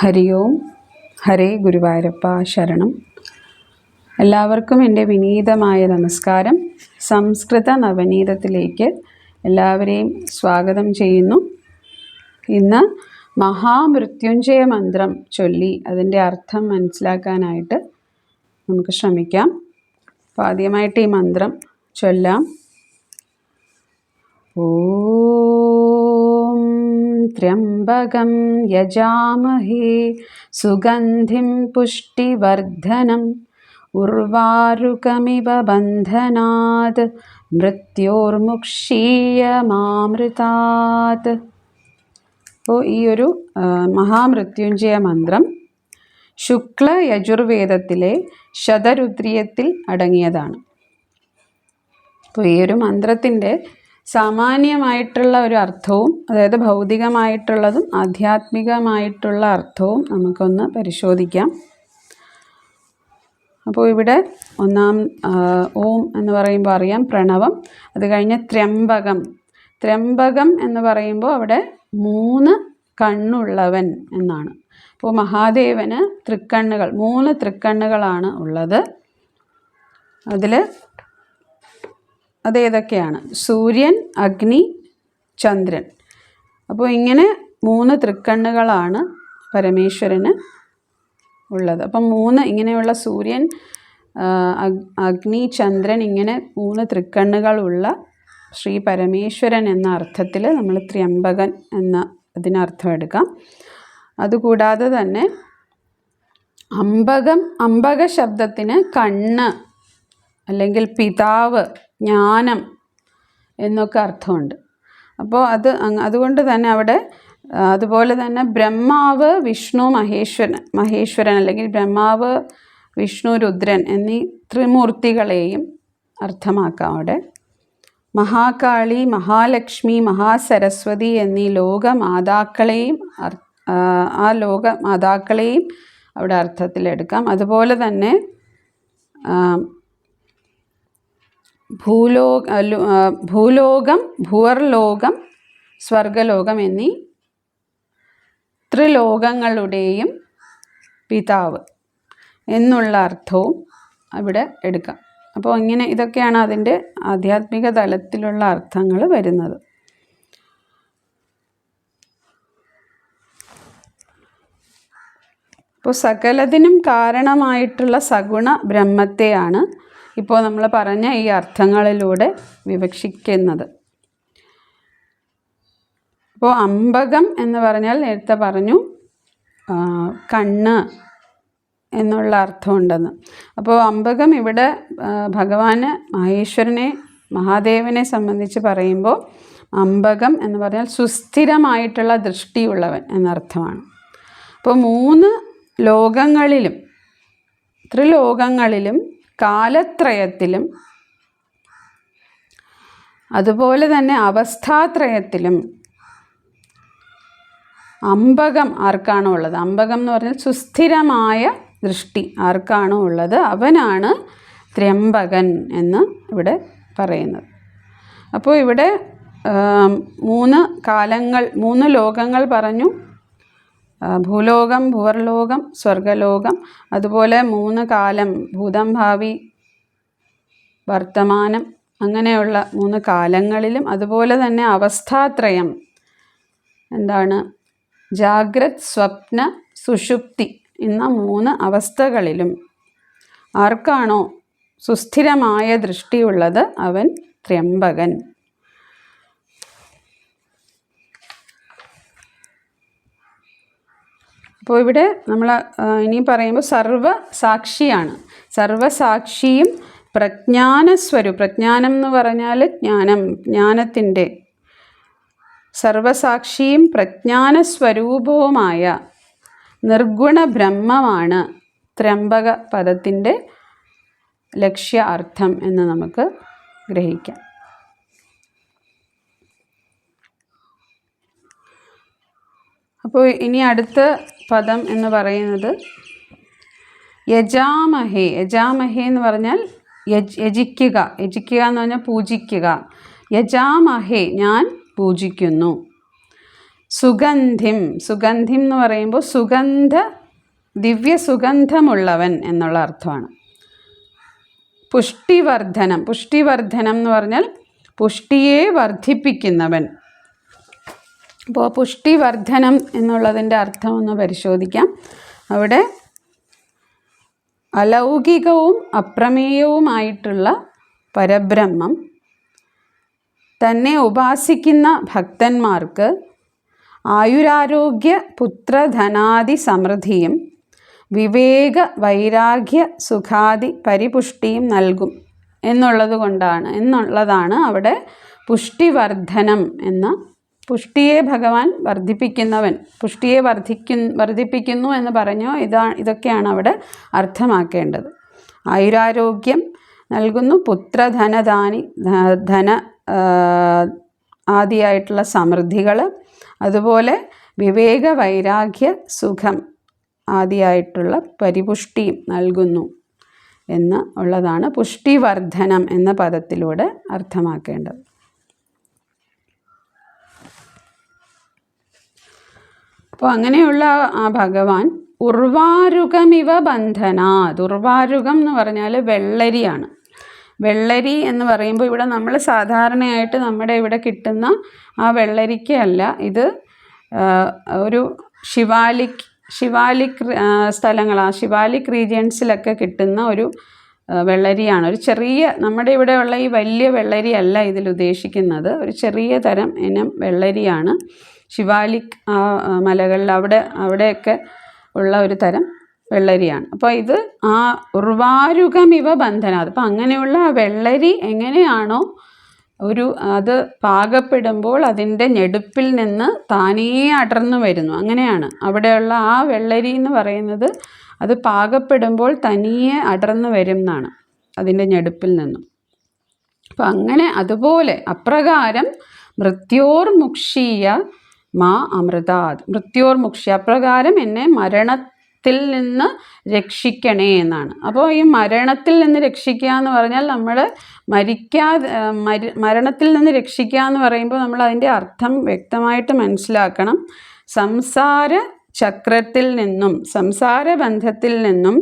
ഹരി ഓം. ഹരേ ഗുരുവായൂരപ്പ ശരണം. എല്ലാവർക്കും എന്റെ വിനീതമായ നമസ്കാരം. സംസ്കൃത നവനീതത്തിലേക്ക് എല്ലാവരെയും സ്വാഗതം ചെയ്യുന്നു. ഇന്ന് മഹാമൃത്യുഞ്ജയ മന്ത്രം ചൊല്ലി അതിന്റെ അർത്ഥം മനസ്സിലാക്കാനായിട്ട് നമുക്ക് ശ്രമിക്കാം. അപ്പോൾ ആദ്യമായിട്ട് ഈ മന്ത്രം ചൊല്ലാം. ॐ त्र्यम्बकं यजामहे सुगन्धिं पुष्टिवर्धनम् उर्वारुकमिव बन्धनात् മൃത്യോർമുക്ഷീയമാമൃതാത് അപ്പോൾ ഈ ഒരു ആ, മഹാമൃത്യുഞ്ജയ മന്ത്രം ശുക്ല യജുർവേദത്തിലെ ശതരുദ്രിയത്തിൽ അടങ്ങിയതാണ് അപ്പോൾ ഈ ഒരു മന്ത്രത്തിൻ്റെ സാമാന്യമായിട്ടുള്ള ഒരു അർത്ഥവും അതായത് ഭൗതികമായിട്ടുള്ളതും ആധ്യാത്മികമായിട്ടുള്ള അർത്ഥവും നമുക്കൊന്ന് പരിശോധിക്കാം. അപ്പോൾ ഇവിടെ ഒന്നാം ഓം എന്ന് പറയുമ്പോൾ അറിയാം പ്രണവം. അത് കഴിഞ്ഞ് ത്രംബകം ത്രംബകം എന്ന് പറയുമ്പോൾ അവിടെ മൂന്ന് കണ്ണുള്ളവൻ എന്നാണ്. അപ്പോൾ മഹാദേവന് തൃക്കണ്ണുകൾ മൂന്ന് തൃക്കണ്ണുകളാണ് ഉള്ളത്. അതിൽ അതേതൊക്കെയാണ് സൂര്യൻ അഗ്നി ചന്ദ്രൻ. അപ്പോൾ ഇങ്ങനെ മൂന്ന് തൃക്കണ്ണുകളാണ് പരമേശ്വരന് ഉള്ളത്. അപ്പം മൂന്ന് ഇങ്ങനെയുള്ള സൂര്യൻ അഗ്നി ചന്ദ്രൻ ഇങ്ങനെ മൂന്ന് തൃക്കണ്ണുകളുള്ള ശ്രീ പരമേശ്വരൻ എന്ന അർത്ഥത്തിൽ നമ്മൾ ത്രയംബകൻ എന്ന അതിനർത്ഥം എടുക്കാം. അതുകൂടാതെ തന്നെ അമ്പകം അമ്പക ശബ്ദത്തിന് കണ്ണ് അല്ലെങ്കിൽ പിതാവ് ജ്ഞാനം എന്നൊക്കെ അർത്ഥമുണ്ട്. അപ്പോൾ അത് അതുകൊണ്ട് തന്നെ അവിടെ അതുപോലെ തന്നെ ബ്രഹ്മാവ് വിഷ്ണു മഹേശ്വരൻ മഹേശ്വരൻ അല്ലെങ്കിൽ ബ്രഹ്മാവ് വിഷ്ണു രുദ്രൻ എന്നീ ത്രിമൂർത്തികളെയും അർത്ഥമാക്കാം അവിടെ. മഹാകാളി മഹാലക്ഷ്മി മഹാസരസ്വതി എന്നീ ലോകമാതാക്കളെയും ആ, ലോകമാതാക്കളെയും അവിടെ അർത്ഥത്തിലെടുക്കാം. അതുപോലെ തന്നെ ഭൂലോ ഭൂലോകം ഭുവർലോകം സ്വർഗലോകം എന്നീ ത്രിലോകങ്ങളുടെയും പിതാവ് എന്നുള്ള അർത്ഥവും അവിടെ എടുക്കാം. അപ്പോൾ ഇങ്ങനെ ഇതൊക്കെയാണ് അതിന്റെ ആധ്യാത്മിക തലത്തിലുള്ള അർത്ഥങ്ങൾ വരുന്നത്. അപ്പോൾ സകലതിനും കാരണമായിട്ടുള്ള സഗുണ ബ്രഹ്മത്തെയാണ് ഇപ്പോൾ നമ്മൾ പറഞ്ഞ ഈ അർത്ഥങ്ങളിലൂടെ വിവക്ഷിക്കുന്നത്. അപ്പോൾ അമ്പകം എന്ന് പറഞ്ഞാൽ നേരത്തെ പറഞ്ഞു കണ്ണ് എന്നുള്ള അർത്ഥമുണ്ടെന്ന്. അപ്പോൾ അമ്പകം ഇവിടെ ഭഗവാന് മഹേശ്വരനെ മഹാദേവനെ സംബന്ധിച്ച് പറയുമ്പോൾ അമ്പകം എന്ന് പറഞ്ഞാൽ സുസ്ഥിരമായിട്ടുള്ള ദൃഷ്ടിയുള്ളവൻ എന്നർത്ഥമാണ്. അപ്പോൾ മൂന്ന് ലോകങ്ങളിലും ത്രിലോകങ്ങളിലും കാലത്രയത്തിലും അതുപോലെ തന്നെ അവസ്ഥാത്രയത്തിലും അമ്പകം ആർക്കാണോ ഉള്ളത്? അമ്പകം എന്ന് പറഞ്ഞാൽ സുസ്ഥിരമായ ദൃഷ്ടി ആർക്കാണോ ഉള്ളത്? അവനാണ് ത്രയംബകൻ എന്ന് ഇവിടെ പറയുന്നത്. അപ്പോൾ ഇവിടെ മൂന്ന് കാലങ്ങൾ മൂന്ന് ലോകങ്ങൾ പറഞ്ഞു. ഭൂലോകം ഭുവർലോകം സ്വർഗലോകം അതുപോലെ മൂന്ന് കാലം ഭൂതം ഭാവി വർത്തമാനം അങ്ങനെയുള്ള മൂന്ന് കാലങ്ങളിലും അതുപോലെ തന്നെ അവസ്ഥാത്രയം. എന്താണ്? ജാഗ്രത് സ്വപ്ന സുഷുപ്തി എന്ന മൂന്ന് അവസ്ഥകളിലും ആർക്കാണോ സുസ്ഥിരമായ ദൃഷ്ടിയുള്ളത് അവൻ ത്രയംബകൻ. അപ്പോൾ ഇവിടെ നമ്മൾ ഇനിയും പറയുമ്പോൾ സർവസാക്ഷിയാണ് സർവസാക്ഷിയും പ്രജ്ഞാനസ്വരൂ പ്രജ്ഞാനം എന്ന് പറഞ്ഞാൽ ജ്ഞാനം ജ്ഞാനത്തിന്റെ. സർവസാക്ഷിയും പ്രജ്ഞാനസ്വരൂപവുമായ നിർഗുണ ബ്രഹ്മമാണ് ത്രംബക പദത്തിന്റെ ലക്ഷ്യ അർത്ഥം എന്ന് നമുക്ക് ഗ്രഹിക്കാം. അപ്പോൾ ഇനി അടുത്ത പദം എന്ന് പറയുന്നത് യജാമഹേ. യജാമഹേ എന്ന് പറഞ്ഞാൽ യജ് യജിക്കുക. യജിക്കുക എന്ന് പറഞ്ഞാൽ പൂജിക്കുക. യജാമഹേ ഞാൻ പൂജിക്കുന്നു. സുഗന്ധിം. സുഗന്ധിം എന്ന് പറയുമ്പോൾ സുഗന്ധ ദിവ്യ സുഗന്ധമുള്ളവൻ എന്നുള്ള അർത്ഥമാണ്. പുഷ്ടിവർദ്ധനം. പുഷ്ടിവർദ്ധനം എന്ന് പറഞ്ഞാൽ പുഷ്ടിയെ വർദ്ധിപ്പിക്കുന്നവൻ. അപ്പോൾ പുഷ്ടിവർദ്ധനം എന്നുള്ളതിന്റെ അർത്ഥം ഒന്ന് പരിശോധിക്കാം. അവിടെ അലൗകികവും അപ്രമേയവുമായിട്ടുള്ള പരബ്രഹ്മം തന്നെ ഉപാസിക്കുന്ന ഭക്തന്മാർക്ക് ആയുരാരോഗ്യ പുത്രധനാദി സമൃദ്ധിയും വിവേക വൈരാഗ്യ സുഖാദി പരിപുഷ്ടിയും നൽകും എന്നുള്ളത് കൊണ്ടാണ് എന്നുള്ളതാണ് അവിടെ പുഷ്ടിവർദ്ധനം എന്ന പുഷ്ടിയെ ഭഗവാൻ വർദ്ധിപ്പിക്കുന്നവൻ പുഷ്ടിയെ വർദ്ധിക്കു വർദ്ധിപ്പിക്കുന്നു എന്ന് പറഞ്ഞോ ഇതാ ഇതൊക്കെയാണ് അവിടെ അർത്ഥമാക്കേണ്ടത്. ആയുരാരോഗ്യം നൽകുന്നു പുത്രധനദാനി ധ- ധന ആദിയായിട്ടുള്ള സമൃദ്ധികൾ അതുപോലെ വിവേക വൈരാഗ്യ സുഖം ആദിയായിട്ടുള്ള പരിപുഷ്ടിയും നൽകുന്നു എന്ന് ഉള്ളതാണ് പുഷ്ടിവർദ്ധനം എന്ന പദത്തിലൂടെ അർത്ഥമാക്കേണ്ടത്. അപ്പോൾ അങ്ങനെയുള്ള ആ ഭഗവാൻ ഉർവാരുകമിവ ബന്ധനാത് ഉർവാരുകം എന്ന് പറഞ്ഞാൽ വെള്ളരിയാണ്. വെള്ളരി എന്ന് പറയുമ്പോൾ ഇവിടെ നമ്മൾ സാധാരണയായിട്ട് നമ്മുടെ ഇവിടെ കിട്ടുന്ന ആ വെള്ളരിക്കയല്ല. ഇത് ഒരു ശിവാലിക് ശിവാലിക് ആ, സ്ഥലങ്ങളാ. ശിവാലിക് റീജിയൻസിലൊക്കെ കിട്ടുന്ന ഒരു വെള്ളരിയാണ്. ഒരു ചെറിയ നമ്മുടെ ഇവിടെയുള്ള ഈ വലിയ വെള്ളരിയല്ല ഇതിൽ ഉദ്ദേശിക്കുന്നത്. ഒരു ചെറിയ തരം ഇനം വെള്ളരിയാണ്. ശിവാലിക് ആ മലകളിൽ അവിടെ അവിടെയൊക്കെ ഉള്ള ഒരു തരം വെള്ളരിയാണ്. അപ്പോൾ ഇത് ആ ഉർവാരുകമിവ ബന്ധന. അപ്പം അങ്ങനെയുള്ള ആ വെള്ളരി എങ്ങനെയാണോ ഒരു അത് പാകപ്പെടുമ്പോൾ അതിന്റെ ഞെടുപ്പിൽ നിന്ന് താനേ അടർന്നു വരുന്നു. അങ്ങനെയാണ്. അവിടെയുള്ള ആ വെള്ളരി എന്ന് പറയുന്നത് അത് പാകപ്പെടുമ്പോൾ തനിയെ അടർന്നു വരും എന്നാണ് അതിന്റെ ഞെടുപ്പിൽ നിന്നും. അപ്പം അങ്ങനെ അതുപോലെ അപ്രകാരം മൃത്യോർമുക്ഷീയ മാ അമൃതാത് മൃത്യോർമുക്ഷി അപ്രകാരം എന്നെ മരണത്തിൽ നിന്ന് രക്ഷിക്കണേ എന്നാണ്. അപ്പോൾ ഈ മരണത്തിൽ നിന്ന് രക്ഷിക്കുക എന്ന് പറഞ്ഞാൽ നമ്മൾ മരിക്കാതെ മരണത്തിൽ നിന്ന് രക്ഷിക്കുക എന്ന് പറയുമ്പോൾ നമ്മൾ അതിന്റെ അർത്ഥം വ്യക്തമായിട്ട് മനസ്സിലാക്കണം. സംസാര ചക്രത്തിൽ നിന്നും സംസാര ബന്ധത്തിൽ നിന്നും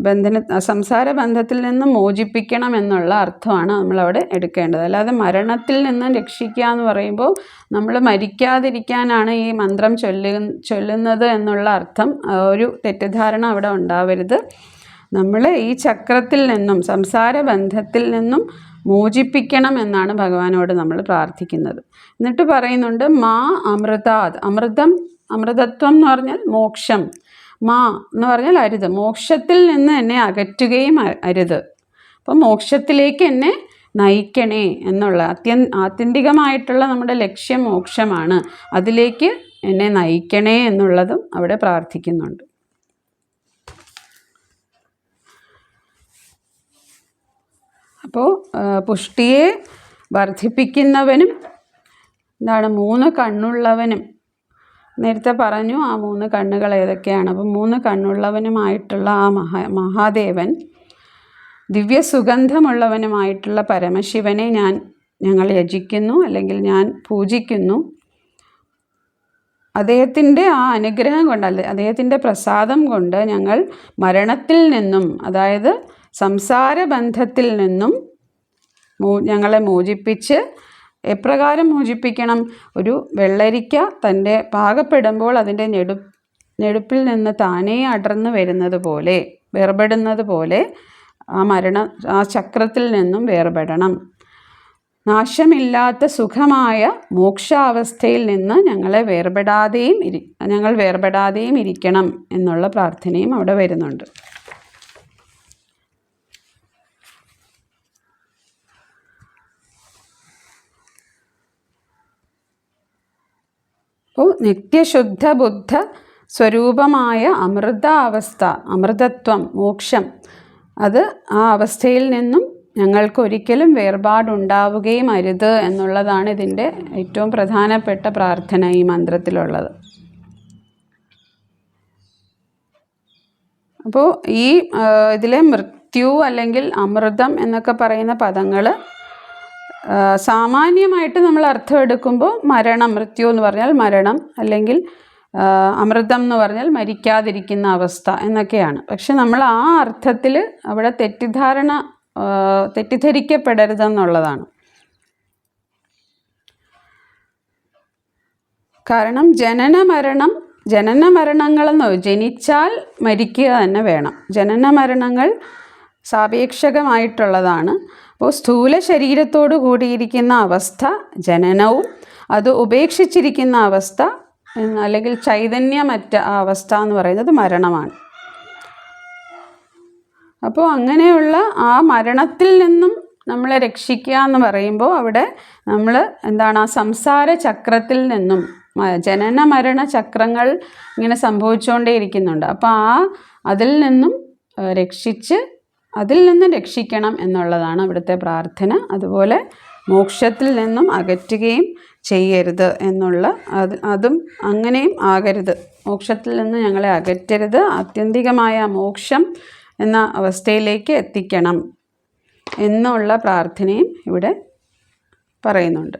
ബന്ധന സംസാര ബന്ധത്തിൽ നിന്ന് മോചിപ്പിക്കണം എന്നുള്ള അർത്ഥമാണ് നമ്മളവിടെ എടുക്കേണ്ടത്. അല്ലാതെ മരണത്തിൽ നിന്ന് രക്ഷിക്കുക എന്ന് പറയുമ്പോൾ നമ്മൾ മരിക്കാതിരിക്കാനാണ് ഈ മന്ത്രം ചൊല്ലു ചൊല്ലുന്നത് എന്നുള്ള അർത്ഥം ഒരു തെറ്റിദ്ധാരണ അവിടെ ഉണ്ടാവരുത്. നമ്മൾ ഈ ചക്രത്തിൽ നിന്നും സംസാര ബന്ധത്തിൽ നിന്നും മോചിപ്പിക്കണം എന്നാണ് ഭഗവാനോട് നമ്മൾ പ്രാർത്ഥിക്കുന്നത്. എന്നിട്ട് പറയുന്നുണ്ട് മാ അമൃതാത് അമൃതം അമൃതത്വം എന്ന് പറഞ്ഞാൽ മോക്ഷം. മാ എന്ന് പറഞ്ഞാൽ അരുത്. മോക്ഷത്തിൽ നിന്ന് എന്നെ അകറ്റുകയും അരുത്. അപ്പം മോക്ഷത്തിലേക്ക് എന്നെ നയിക്കണേ എന്നുള്ള അത്യ ആത്യന്തികമായിട്ടുള്ള നമ്മുടെ ലക്ഷ്യം മോക്ഷമാണ്. അതിലേക്ക് എന്നെ നയിക്കണേ എന്നുള്ളതും അവിടെ പ്രാർത്ഥിക്കുന്നുണ്ട്. അപ്പോൾ പുഷ്ടിയെ വർദ്ധിപ്പിക്കുന്നവനും എന്താണ് മൂന്ന് കണ്ണുള്ളവനും നേരത്തെ പറഞ്ഞു ആ മൂന്ന് കണ്ണുകൾ ഏതൊക്കെയാണ്? അപ്പം മൂന്ന് കണ്ണുള്ളവനുമായിട്ടുള്ള ആ മഹാ മഹാദേവൻ ദിവ്യ സുഗന്ധമുള്ളവനുമായിട്ടുള്ള പരമശിവനെ ഞാൻ ഞങ്ങൾ യജിക്കുന്നു അല്ലെങ്കിൽ ഞാൻ പൂജിക്കുന്നു. അദ്ദേഹത്തിന്റെ ആ അനുഗ്രഹം കൊണ്ട് അല്ലെ അദ്ദേഹത്തിന്റെ പ്രസാദം കൊണ്ട് ഞങ്ങൾ മരണത്തിൽ നിന്നും അതായത് സംസാര ബന്ധത്തിൽ നിന്നും ഞങ്ങളെ മോചിപ്പിച്ച് എപ്രകാരം മോചിപ്പിക്കണം? ഒരു വെള്ളരിക്ക തന്റെ പാകപ്പെടുമ്പോൾ അതിന്റെ ഞെടു ഞെടുപ്പിൽ നിന്ന് താനേ അടർന്നു വരുന്നത് പോലെ വേർപെടുന്നത് പോലെ ആ മരണ ആ ചക്രത്തിൽ നിന്നും വേർപെടണം. നാശമില്ലാത്ത സുഖമായ മോക്ഷാവസ്ഥയിൽ നിന്ന് ഞങ്ങളെ വേർപെടാതെയും ഇരി ഞങ്ങൾ വേർപെടാതെയും ഇരിക്കണം എന്നുള്ള പ്രാർത്ഥനയും അവിടെ വരുന്നുണ്ട്. അപ്പോൾ നിത്യശുദ്ധ ബുദ്ധ സ്വരൂപമായ അമൃത അവസ്ഥ അമൃതത്വം മോക്ഷം അത് ആ അവസ്ഥയിൽ നിന്നും ഞങ്ങൾക്ക് ഒരിക്കലും വേർപാടുണ്ടാവുകയും അരുത് എന്നുള്ളതാണ് ഇതിന്റെ ഏറ്റവും പ്രധാനപ്പെട്ട പ്രാർത്ഥന ഈ മന്ത്രത്തിലുള്ളത്. അപ്പോൾ ഈ ഇതിലെ മൃത്യു അല്ലെങ്കിൽ അമൃതം എന്നൊക്കെ പറയുന്ന പദങ്ങൾ സാമാന്യമായിട്ട് നമ്മൾ അർത്ഥം എടുക്കുമ്പോൾ മരണം മൃത്യു എന്ന് പറഞ്ഞാൽ മരണം അല്ലെങ്കിൽ അമൃതം എന്ന് പറഞ്ഞാൽ മരിക്കാതിരിക്കുന്ന അവസ്ഥ എന്നൊക്കെയാണ്. പക്ഷെ നമ്മൾ ആ അർത്ഥത്തിൽ അവിടെ തെറ്റിദ്ധാരണ തെറ്റിദ്ധരിക്കപ്പെടരുതെന്നുള്ളതാണ്. കാരണം ജനന മരണം ജനന മരണങ്ങളെന്നോ ജനിച്ചാൽ മരിക്കുക തന്നെ വേണം. ജനന മരണങ്ങൾ സാപേക്ഷകമായിട്ടുള്ളതാണ്. അപ്പോൾ സ്ഥൂല ശരീരത്തോടു കൂടിയിരിക്കുന്ന അവസ്ഥ ജനനവും അത് ഉപേക്ഷിച്ചിരിക്കുന്ന അവസ്ഥ അല്ലെങ്കിൽ ചൈതന്യമറ്റ അവസ്ഥ എന്ന് പറയുന്നത് മരണമാണ്. അപ്പോൾ അങ്ങനെയുള്ള ആ മരണത്തിൽ നിന്നും നമ്മളെ രക്ഷിക്കുക എന്ന് പറയുമ്പോൾ അവിടെ നമ്മൾ എന്താണ് ആ സംസാര ചക്രത്തിൽ നിന്നും ജനന മരണ ചക്രങ്ങൾ ഇങ്ങനെ സംഭവിച്ചുകൊണ്ടേ ഇരിക്കുന്നുണ്ട് അപ്പോൾ ആ അതിൽ നിന്നും രക്ഷിച്ച് അതിൽ നിന്ന് രക്ഷിക്കണം എന്നുള്ളതാണ് ഇവിടുത്തെ പ്രാർത്ഥന. അതുപോലെ മോക്ഷത്തിൽ നിന്നും അകറ്റുകയും ചെയ്യരുത് എന്നുള്ള അത് അതും അങ്ങനെയും ആകരുത്. മോക്ഷത്തിൽ നിന്ന് ഞങ്ങളെ അകറ്റരുത്. ആത്യന്തികമായ മോക്ഷം എന്ന അവസ്ഥയിലേക്ക് എത്തിക്കണം എന്നുള്ള പ്രാർത്ഥനയും ഇവിടെ പറയുന്നുണ്ട്.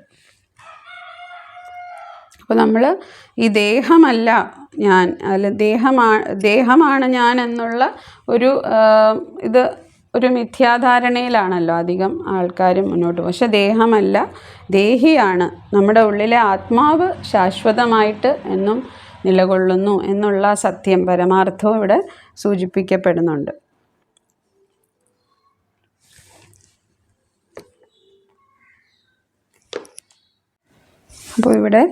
അപ്പോൾ നമ്മൾ ഈ ദേഹമല്ല ഞാൻ അല്ല ദേഹമാണ് ദേഹമാണ് ഞാൻ എന്നുള്ള ഒരു ഇത് ഒരു മിഥ്യാധാരണയിലാണല്ലോ അധികം ആൾക്കാരും മുന്നോട്ട് പക്ഷെ ദേഹമല്ല ദേഹിയാണ് നമ്മുടെ ഉള്ളിലെ ആത്മാവ് ശാശ്വതമായിട്ട് എന്നും നിലകൊള്ളുന്നു എന്നുള്ള സത്യം പരമാർത്ഥവും ഇവിടെ സൂചിപ്പിക്കപ്പെടുന്നുണ്ട്. അപ്പോൾ ഇവിടെ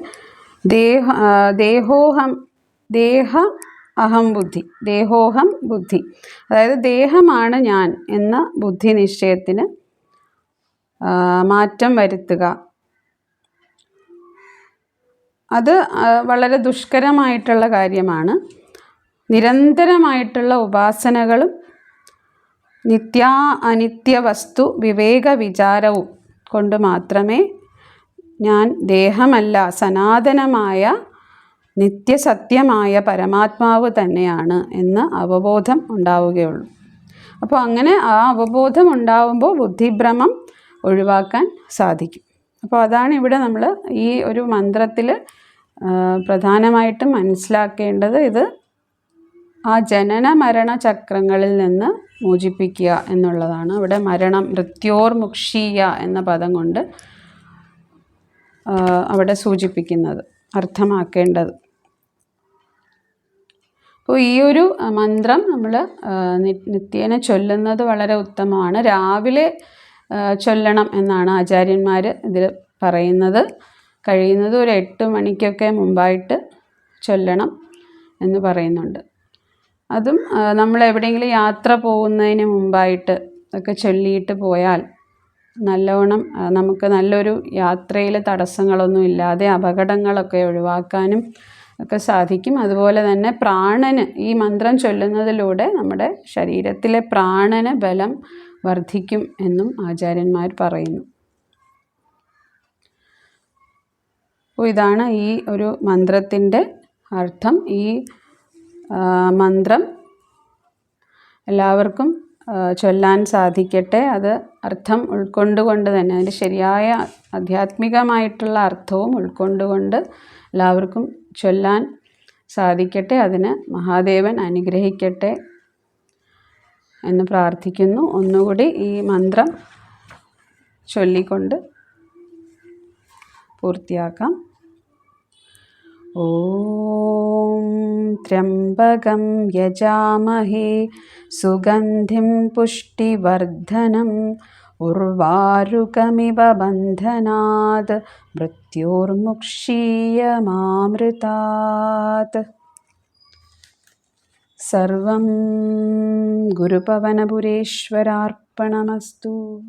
ദേഹ ദേഹോഹം ദേഹ അഹം ബുദ്ധി. ദേഹോഹം ബുദ്ധി. അതായത് ദേഹമാണ് ഞാൻ എന്ന ബുദ്ധി നിശ്ചയത്തിന് മാറ്റം വരുത്തുക. അത് വളരെ ദുഷ്കരമായിട്ടുള്ള കാര്യമാണ്. നിരന്തരമായിട്ടുള്ള ഉപാസനകളും നിത്യാ അനിത്യ വസ്തു വിവേക വിചാരവും കൊണ്ട് മാത്രമേ ഞാൻ ദേഹമല്ല സനാതനമായ നിത്യസത്യമായ പരമാത്മാവ് തന്നെയാണ് എന്ന് അവബോധം ഉണ്ടാവുകയുള്ളൂ. അപ്പോൾ അങ്ങനെ ആ അവബോധം ഉണ്ടാവുമ്പോൾ ബുദ്ധിഭ്രമം ഒഴിവാക്കാൻ സാധിക്കും. അപ്പോൾ അതാണ് ഇവിടെ നമ്മൾ ഈ ഒരു മന്ത്രത്തിൽ പ്രധാനമായിട്ടും മനസ്സിലാക്കേണ്ടത്. ഇത് ആ ജനന മരണ ചക്രങ്ങളിൽ നിന്ന് മോചിപ്പിക്കുക എന്നുള്ളതാണ്. ഇവിടെ മരണം മൃത്യോർമുക്ഷീയ എന്ന പദം കൊണ്ട് അവിടെ സൂചിപ്പിക്കുന്നത് അർത്ഥമാക്കേണ്ടത്. അപ്പോൾ ഈ ഒരു മന്ത്രം നമ്മൾ നിത്യേന ചൊല്ലുന്നത് വളരെ ഉത്തമമാണ്. രാവിലെ ചൊല്ലണം എന്നാണ് ആചാര്യന്മാർ ഇതിൽ പറയുന്നത്. കഴിയുന്നത് ഒരു എട്ട് മണിക്കൊക്കെ മുമ്പായിട്ട് ചൊല്ലണം എന്ന് പറയുന്നുണ്ട്. അതും നമ്മൾ എവിടെയെങ്കിലും യാത്ര പോകുന്നതിന് മുമ്പായിട്ട് ഒക്കെ ചൊല്ലിയിട്ട് പോയാൽ നല്ലവണ്ണം നമുക്ക് നല്ലൊരു യാത്രയിലെ തടസ്സങ്ങളൊന്നും ഇല്ലാതെ അപകടങ്ങളൊക്കെ ഒഴിവാക്കാനും ഒക്കെ സാധിക്കും. അതുപോലെ തന്നെ പ്രാണന് ഈ മന്ത്രം ചൊല്ലുന്നതിലൂടെ നമ്മുടെ ശരീരത്തിലെ പ്രാണന് ബലം വർദ്ധിക്കും എന്നും ആചാര്യന്മാർ പറയുന്നു. അപ്പോൾ ഇതാണ് ഈ ഒരു മന്ത്രത്തിന്റെ അർത്ഥം. ഈ മന്ത്രം എല്ലാവർക്കും ചൊല്ലാൻ സാധിക്കട്ടെ. അത് അർത്ഥം ഉൾക്കൊണ്ടുകൊണ്ട് തന്നെ അതിന്റെ ശരിയായ ആധ്യാത്മികമായിട്ടുള്ള അർത്ഥവും ഉൾക്കൊണ്ടുകൊണ്ട് എല്ലാവർക്കും ചൊല്ലാൻ സാധിക്കട്ടെ അതിന് മഹാദേവൻ അനുഗ്രഹിക്കട്ടെ എന്ന് പ്രാർത്ഥിക്കുന്നു ഒന്നുകൂടി ഈ മന്ത്രം ചൊല്ലിക്കൊണ്ട് പൂർത്തിയാക്കാം ॐ त्र्यम्बकं यजामहे सुगन्धिं ഉർവാരുകമിവ ബന്ധനാത് മൃത്യോർമുക്ഷീയ മാമൃതാത്. സർവം ഗുരുപവനപുരേശ്വരാർപ്പണമസ്തു.